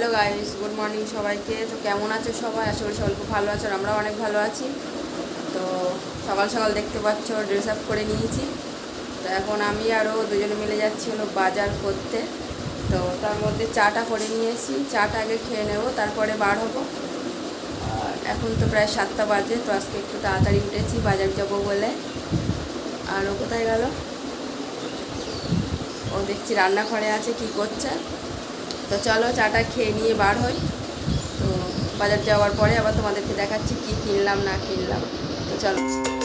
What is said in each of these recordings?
Hello guys good morning সবাইকে। তো কেমন আছো সবাই? আশা করি সবাই খুব ভালো আছো আর আমরাও অনেক ভালো আছি। তো সকাল সকাল দেখতে পাচ্ছ ড্রেস আপ করে নিয়েছি। তো এখন আমি আরও দুজনে মিলে যাচ্ছি হলো বাজার করতে। তো তার মধ্যে চাটা করে নিয়েছি। চাটা আগে খেয়ে নেব, তারপরে বার হব। এখন তো প্রায় সাতটা বাজে, তো আজকে একটু তাড়াতাড়ি উঠেছি, বাজার যাব বলে। আর ও কোথায় গেল? ও দেখছি রান্নাঘরে আছে, কি করছে? তো চলো চাটা খেয়ে নিয়ে বার হই। তো বাজার যাওয়ার পরে আবার তোমাদেরকে দেখাচ্ছি কি কিনলাম, না কিনলাম। তো চলো।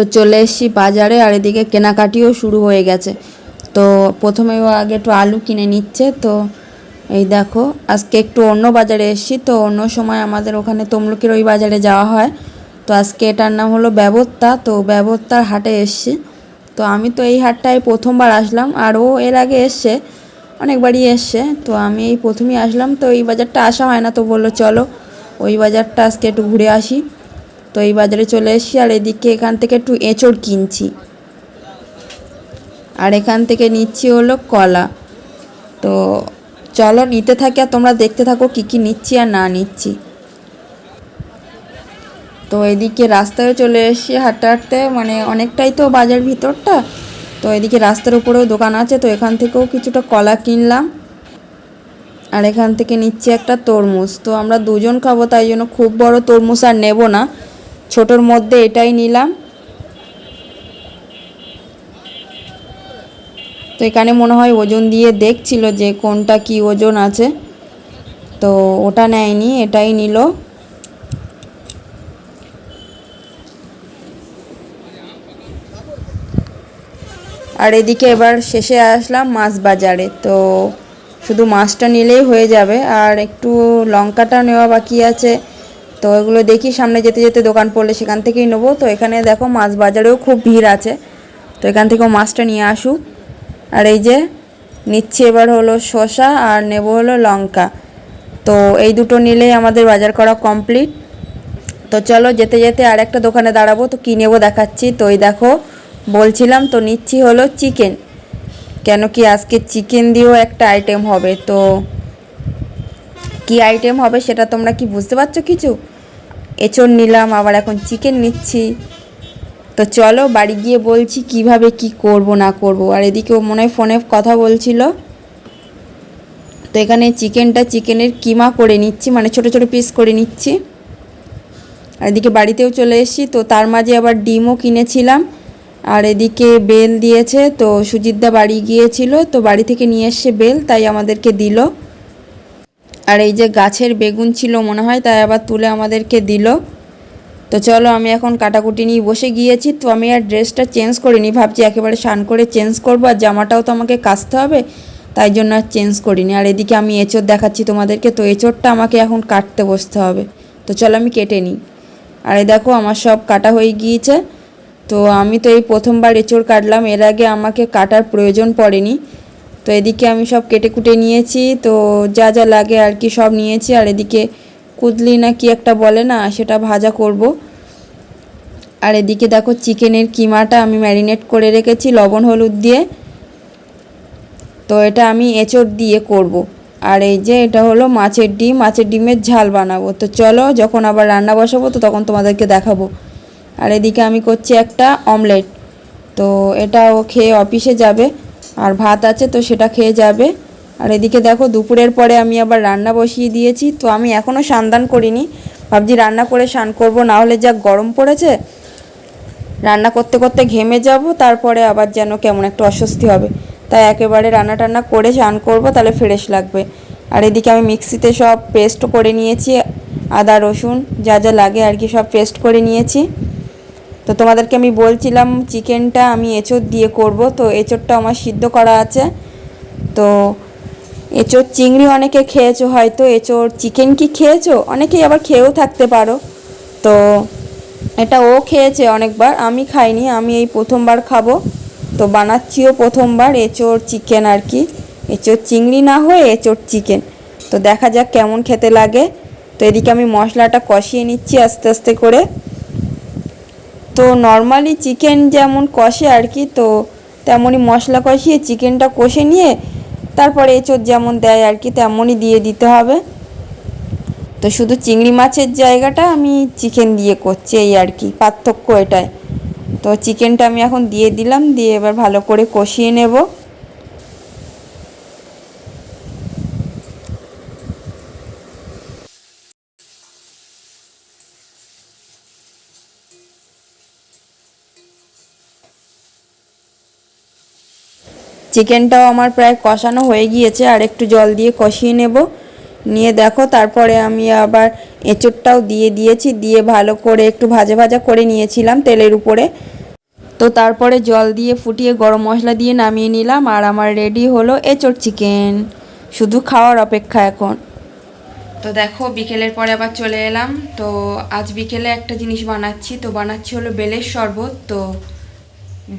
তো চলে এসেছি বাজারে আর এদিকে কেনাকাটিও শুরু হয়ে গেছে। তো প্রথমে ও আগে একটু আলু কিনে নিচ্ছে, তো এই দেখো, আজকে একটু অন্য বাজারে এসেছি, তো অন্য সময় আমাদের ওখানে তমলুকের ওই বাজারে যাওয়া হয়। তো আজকে এটার নাম হলো ব্যবত্তা, তো ব্যবত্তার হাটে এসছি। তো আমি তো এই হাটটায় প্রথমবার আসলাম, আর ও এর আগে এসছে, অনেকবারই এসছে। তো আমি এই প্রথমেই আসলাম, তো এই বাজারটা আসা হয় না, তো বলল চলো, ওই বাজারটা আজকে একটু ঘুরে আসি। তো এই বাজারে চলে এসেছি আর এদিকে এখান থেকে একটু এঁচড় কিনছি। আর এখান থেকে নিচ্ছি হলো কলা। তো চলো নিতে থাকি আর তোমরা দেখতে থাকো কী কী নিচ্ছি আর না নিচ্ছি। তো এদিকে রাস্তায় চলে এসেছি হাঁটতে হাঁটতে মানে অনেকটাই তো বাজার ভিতরটা। তো এদিকে রাস্তার উপরেও দোকান আছে, তো এখান থেকেও কিছুটা কলা কিনলাম। আর এখান থেকে নিচ্ছি একটা তরমুজ। তো আমরা দুজন খাব, তাই জন্য খুব বড় তরমুজ আর নেব না। ছোটোর মধ্যে এটাই নিলাম। তো এখানে মনে হয় ওজন দিয়ে দেখছিল যে কোনটা কি ওজন আছে। তো ওটা নেয়নি, এটাই নিল। আর এদিকে এবার শেষে আসলাম মাছ বাজারে। তো শুধু মাছটা নিলেই হয়ে যাবে। আর একটু লঙ্কাটা নেওয়া বাকি আছে। তো এগুলো দেখি, সামনে যেতে যেতে দোকান পড়লে সেখান থেকেই নেব। তো এখানে দেখো মাছ বাজারেও খুব ভিড় আছে। তো এখান থেকেও মাছটা নিয়ে আসুক আর এই যে নিচ্ছি এবার হলো শসা আর নেব হলো লঙ্কা। তো এই দুটো নিলেই আমাদের বাজার করা কমপ্লিট। তো চলো যেতে যেতে আর একটা দোকানে দাঁড়াবো, তো কী নেব দেখাচ্ছি। তো এই দেখো, বলছিলাম তো নিচ্ছি হলো চিকেন। কেন কি আজকে চিকেন দিয়েও একটা আইটেম হবে, তো কি আইটেম হবে সেটা তোমরা কি বুঝতে পারছ কিছু? এঁচড় নিলাম, আবার এখন চিকেন নিচ্ছি। তো চলো বাড়ি গিয়ে বলছি কীভাবে কি করব, না করব। আর এদিকে ও মনে হয় ফোনে কথা বলছিল। তো এখানে চিকেনটা চিকেনের কিমা করে নিচ্ছি মানে ছোট ছোট পিস করে নিচ্ছি। আর এদিকে বাড়িতেও চলে এসেছি, তো তার মাঝে আবার ডিমও কিনেছিলাম। আর এদিকে বেল দিয়েছে, তো সুজিতদা বাড়ি গিয়েছিল, তো বাড়ি থেকে নিয়ে এসছে বেল তাই আমাদেরকে দিল। আর এই যে গাছের বেগুন ছিল মনে হয়, তাই আবার তুলে আমাদেরকে দিল। তো চলো আমি এখন কাটাকুটি নিয়ে বসে গিয়েছি, তো আমি আর ড্রেসটা চেঞ্জ করিনি, ভাবছি একেবারে স্নান করে চেঞ্জ করব, আর জামাটাও তো আমাকে কাচতে হবে, তাই জন্য আর চেঞ্জ করিনি। আর এদিকে আমি এঁচড় দেখাচ্ছি তোমাদেরকে, তো এঁচড়টা আমাকে এখন কাটতে বসতে হবে। তো চলো আমি কেটে নিই। আর দেখো আমার সব কাটা হয়ে গিয়েছে, তো আমি তো এই প্রথমবার এঁচড় কাটলাম, এর আগে আমাকে কাটার প্রয়োজন পড়েনি। তো এদিকে আমি সব কেটে কুটে নিয়েছি, তো যা যা লাগে আর কি সব নিয়েছি। আর এদিকে কুদলি না কি একটা বলে না, সেটা ভাজা করব। আর এদিকে দেখো চিকেনের কিমাটা আমি ম্যারিনেট করে রেখেছি লবণ হলুদ দিয়ে। তো এটা আমি এঁচড় দিয়ে করব। আর এই যে এটা হলো মাছের ডিম, মাছের ডিমের ঝাল বানাবো। তো চলো যখন আবার রান্না বসাবো, তো তখন তোমাদেরকে দেখাবো। আর এদিকে আমি করছি একটা অমলেট। তো এটা ও খেয়ে অফিসে যাবে। আর ভাত আছে তো সেটা খেয়ে যাবে। আর এদিকে দেখো দুপুরের পরে আমি আবার রান্না বসিয়ে দিয়েছি, তো আমি এখনও সান্দান করিনি। ভাবছি রান্না করে স্নান করব, না হলে যা গরম পড়েছে, রান্না করতে করতে ঘেমে যাব, তারপরে আবার যেন কেমন একটা অস্বস্তি হবে। তাই একেবারে রান্না টান্না করে স্নান করব, তাহলে ফ্রেশ লাগবে। আর এদিকে আমি মিক্সিতে সব পেস্ট করে নিয়েছি, আদা, রসুন যা যা লাগে আর কি সব পেস্ট করে নিয়েছি। তো তোমাদেরকে আমি বলছিলাম চিকেনটা আমি এঁচোড় দিয়ে করব। তো এঁচোড়টা আমার সিদ্ধ করা আছে। তো এঁচোর চিংড়ি অনেকে খেয়েছো হয়তো এঁচোর চিকেন কি খেয়েছো? অনেকেই আবার খেয়েও থাকতে পারো। তো এটা ও খেয়েছে অনেকবার, আমি খাইনি, আমি এই প্রথমবার খাব। তো বানাচ্ছিও প্রথমবার এঁচোর চিকেন আর কি। এঁচোর চিংড়ি না হয়ে এঁচোর চিকেন। তো দেখা যাক কেমন খেতে লাগে। তো এদিকে আমি মশলাটা কষিয়ে নিচ্ছি আস্তে আস্তে করে। তো নর্মালি চিকেন যেমন কষে আর কি, তো তেমনই মশলা কষিয়ে চিকেনটা কষে নিয়ে তারপরে এঁচোর যেমন দেয় আর কি, তেমনই দিয়ে দিতে হবে। তো শুধু চিংড়ি মাছের জায়গাটা আমি চিকেন দিয়ে করছি এই আর কি, পার্থক্য এটাই। তো চিকেনটা আমি এখন দিয়ে দিলাম, দিয়ে এবার ভালো করে কষিয়ে নেব। চিকেনটাও আমার প্রায় কষানো হয়ে গিয়েছে, আর একটু জল দিয়ে কষিয়ে নেব। নিয়ে দেখো, তারপরে আমি আবার এঁচোড়টাও দিয়ে দিয়েছি, দিয়ে ভালো করে একটু ভাজা ভাজা করে নিয়েছিলাম তেলের উপরে। তো তারপরে জল দিয়ে ফুটিয়ে গরম মশলা দিয়ে নামিয়ে নিলাম, আর আমার রেডি হলো এঁচোড় চিকেন শুধু খাওয়ার অপেক্ষা এখন। তো দেখো, বিকেলের পরে আবার চলে এলাম। তো আজ বিকেলে একটা জিনিস বানাচ্ছি, তো বানাচ্ছি হলো বেলের শরবত। তো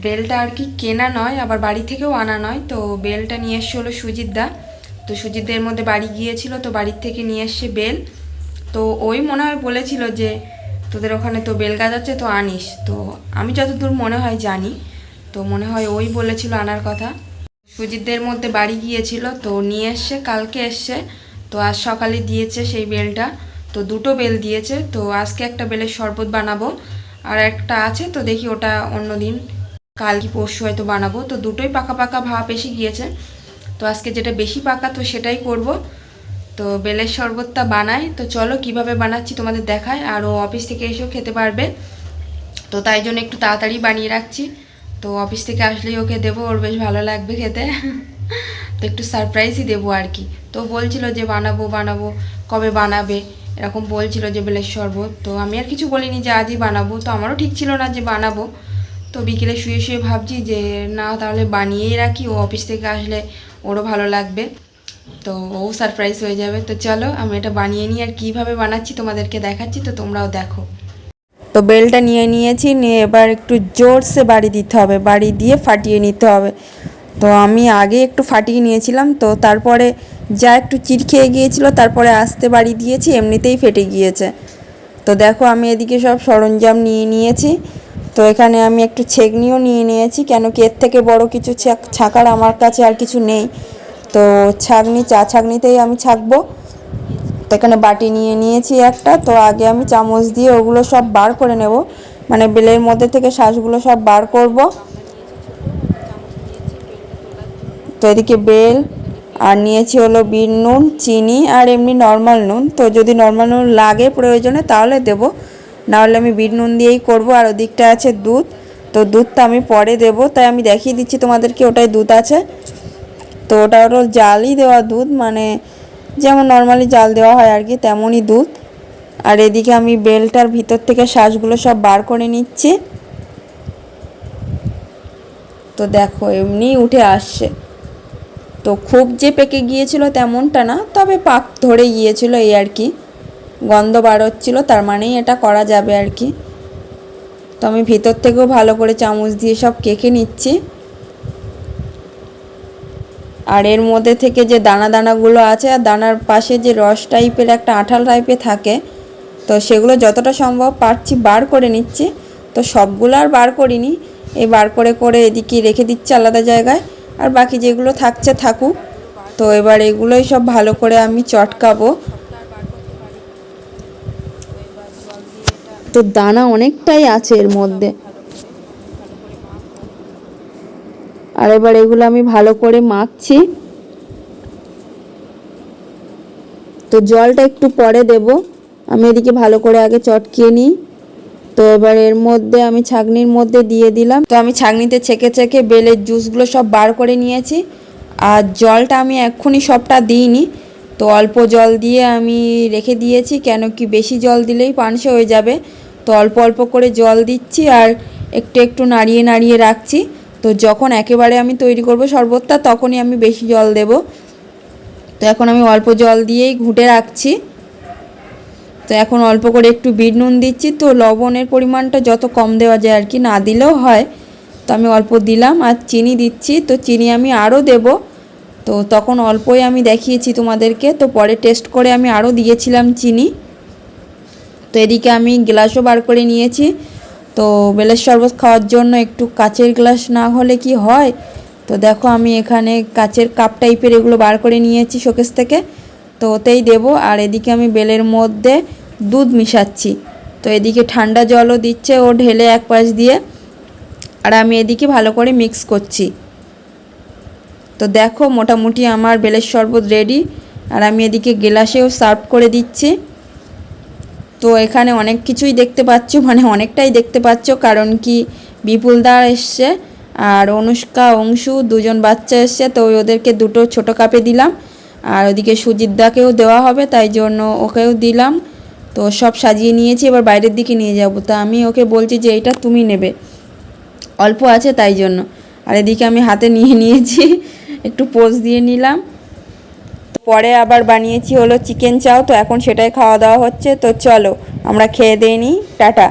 বেলটা আর কি কেনা নয়, আবার বাড়ি থেকেও আনা নয়, তো বেলটা নিয়ে এসছে হলো সুজিত দা। তো সুজিতদের মধ্যে বাড়ি গিয়েছিল, তো বাড়ির থেকে নিয়ে এসছে বেল। তো ওই মনে হয় বলেছিল যে, তোদের ওখানে তো বেল গাছ আছে, তো আনিস। তো আমি যতদূর মনে হয় জানি, তো মনে হয় ওই বলেছিল আনার কথা। সুজিতদের মধ্যে বাড়ি গিয়েছিল, তো নিয়ে এসছে, কালকে এসছে। তো আজ সকালে দিয়েছে সেই বেলটা, তো দুটো বেল দিয়েছে। তো আজকে একটা বেলের শরবত বানাবো। আর একটা আছে, তো দেখি ওটা অন্য দিন কাল কি পরশু হয়তো বানাবো। তো দুটোই পাকা পাকা ভাব এসে গিয়েছে। তো আজকে যেটা বেশি পাকা, তো সেটাই করব। তো বেলের শরবতটা বানাই। তো চলো কীভাবে বানাচ্ছি তোমাদের দেখায় আর ও অফিস থেকে এসেও খেতে পারবে। তো তাই জন্য একটু তাড়াতাড়ি বানিয়ে রাখছি। তো অফিস থেকে আসলেই ওকে দেবো। ওর বেশ ভালো লাগবে খেতে। তো একটু সারপ্রাইজই দেবো আর কি। তো বলছিল যে বানাবো বানাবো, কবে বানাবে? এরকম বলছিল যে বেলের শরবত। তো আমি আর কিছু বলিনি যে আজই বানাবো। তো আমারও ঠিক ছিল না যে বানাবো। তো বিকেলে শুয়ে শুয়ে ভাবছি যে, না, তাহলে বানিয়েই রাখি, ও অফিস থেকে আসলে ওরও ভালো লাগবে। তো ও সারপ্রাইজ হয়ে যাবে। তো চলো, আমি এটা বানিয়ে নিই আর কীভাবে বানাচ্ছি তোমাদেরকে দেখাচ্ছি, তো তোমরাও দেখো। তো বেলটা নিয়ে নিয়েছি, নিয়ে এবার একটু জোরসে বাড়ি দিতে হবে, বাড়ি দিয়ে ফাটিয়ে নিতে হবে। তো আমি আগে একটু ফাটিয়ে নিয়েছিলাম, তো তারপরে যা একটু চির খেয়ে গিয়েছিল, তারপরে আসতে বাড়ি দিয়েছি, এমনিতেই ফেটে গিয়েছে। তো দেখো, আমি এদিকে সব সরঞ্জাম নিয়ে নিয়েছি। তো এখানে আমি একটু ছেঁকনিও নিয়ে নিয়েছি, কেন কি এর থেকে বড় কিছু ছাক- ছাকার আমার কাছে আর কিছু নেই। তো ছাঁকনি, চা ছাঁকনিতেই আমি ছাঁকবো। তো এখানে বাটি নিয়ে নিয়েছি একটা, তো আগে আমি চামচ দিয়ে ওগুলো সব বার করে নেব। মানে বেলের মধ্যে থেকে শ্বাসগুলো সব বার করব। তো এদিকে বেল, আর নিয়েছি হলো বিট নুন, চিনি, আর এমনি নর্মাল নুন। তো যদি নর্মাল নুন লাগে প্রয়োজনে তাহলে দেবো। নাহলে আমি বিট নুন দিয়েই করব, আর ওদিকটা আছে দুধ। তো দুধটা আমি পরে দেব, তাই আমি দেখিয়ে দিচ্ছি তোমাদেরকে ওটাই দুধ আছে। তো ওটা হলো জালই দেওয়া দুধ মানে যেমন নর্মালি জাল দেওয়া হয় আর কি, তেমনই দুধ। আর এদিকে আমি বেলটার ভিতর থেকে শ্বাসগুলো সব বার করে নিচ্ছি। তো দেখো, এমনি উঠে আসছে। তো খুব যে পেকে গিয়েছিল তেমনটা না, তবে পাক ধরে গিয়েছিল এই আর কি। গন্ধ বার হচ্ছিল, তার মানেই এটা করা যাবে আর কি। তো আমি ভিতর থেকেও ভালো করে চামচ দিয়ে সব কেকে নিচ্ছি। আর এর মধ্যে থেকে যে দানা দানাগুলো আছে, আর দানার পাশে যে রস টাইপের একটা আঠাল টাইপের থাকে, তো সেগুলো যতটা সম্ভব পারছি বার করে নিচ্ছি। তো সবগুলো আর বার করিনি, এই বার করে করে এদিকে রেখে দিচ্ছি আলাদা জায়গায়, আর বাকি যেগুলো থাকছে থাকুক। তো এবার এগুলোই সব ভালো করে আমি চটকাবো। তো দানা অনেকটাই আছে এর মধ্যে। আর এবার এগুলো আমি ভালো করে মাখছি। তো জলটা একটু পরে দেব। আমি এদিকে ভালো করে আগে চটকিয়ে নিই। তো এবার এর মধ্যে আমি ছাগনির মধ্যে দিয়ে দিলাম। তো আমি ছাগনিতে ছেঁকে ছেঁকে বেলের জুসগুলো সব বার করে নিয়েছি। আর জলটা আমি এক্ষুনি সবটা দিইনি। তো অল্প জল দিয়ে আমি রেখে দিয়েছি। কেন কি বেশি জল দিলেই পানসে হয়ে যাবে। তো অল্প অল্প করে জল দিচ্ছি আর একটু একটু নাড়িয়ে নাড়িয়ে রাখছি। তো যখন একেবারে আমি তৈরি করব শরবতটা, তখনই আমি বেশি জল দেব। তো এখন আমি অল্প জল দিয়েই ঘুটে রাখছি। তো এখন অল্প করে একটু বিট নুন দিচ্ছি। তো লবণের পরিমাণটা যত কম দেওয়া যায় আর কি, না দিলেও হয়। তো আমি অল্প দিলাম আর চিনি দিচ্ছি। তো চিনি আমি আরও দেব। তো তখন অল্পই আমি দেখিয়েছি তোমাদেরকে। তো পরে টেস্ট করে আমি আরও দিয়েছিলাম চিনি। তো এদিকে আমি গ্লাসও বার করে নিয়েছি। তো বেলের শরবত খাওয়ার জন্য একটু কাচের গ্লাস না হলে কি হয়? তো দেখো আমি এখানে কাচের কাপ টাইপের এগুলো বার করে নিয়েছি শোকেস থেকে। তো ওতেই দেবো। আর এদিকে আমি বেলের মধ্যে দুধ মিশাচ্ছি। তো এদিকে ঠান্ডা জলও দিচ্ছে ও ঢেলে এক পাশ দিয়ে। আর আমি এদিকে ভালো করে মিক্স করছি। তো দেখো মোটামুটি আমার বেলের শরবত রেডি আর আমি এদিকে গ্লাসেও সার্ভ করে দিচ্ছি। তো এখানে অনেক কিছুই দেখতে পাচ্ছ মানে অনেকটাই দেখতে পাচ্ছ, কারণ কি বিপুল বিপুলদা এসছে আর অনুষ্কা, অংশু দুজন বাচ্চা এসছে, তো ওদেরকে দুটো ছোট কাপে দিলাম আর ওদিকে সুজিতদাকেও দেওয়া হবে, তাই জন্য ওকেও দিলাম। তো সব সাজিয়ে নিয়েছি, এবার বাইরের দিকে নিয়ে যাব। তা আমি ওকে বলছি যে এইটা তুমি নেবে। অল্প আছে তাই জন্য। আর এদিকে আমি হাতে নিয়ে নিয়েছি, একটু পোজ দিয়ে নিলাম। পরে আবার বানিয়েছি হলো চিকেন চাও, তো এখন সেটাই খাওয়া দাওয়া হচ্ছে, তো চলো আমরা খেয়ে দিই নি টাটা।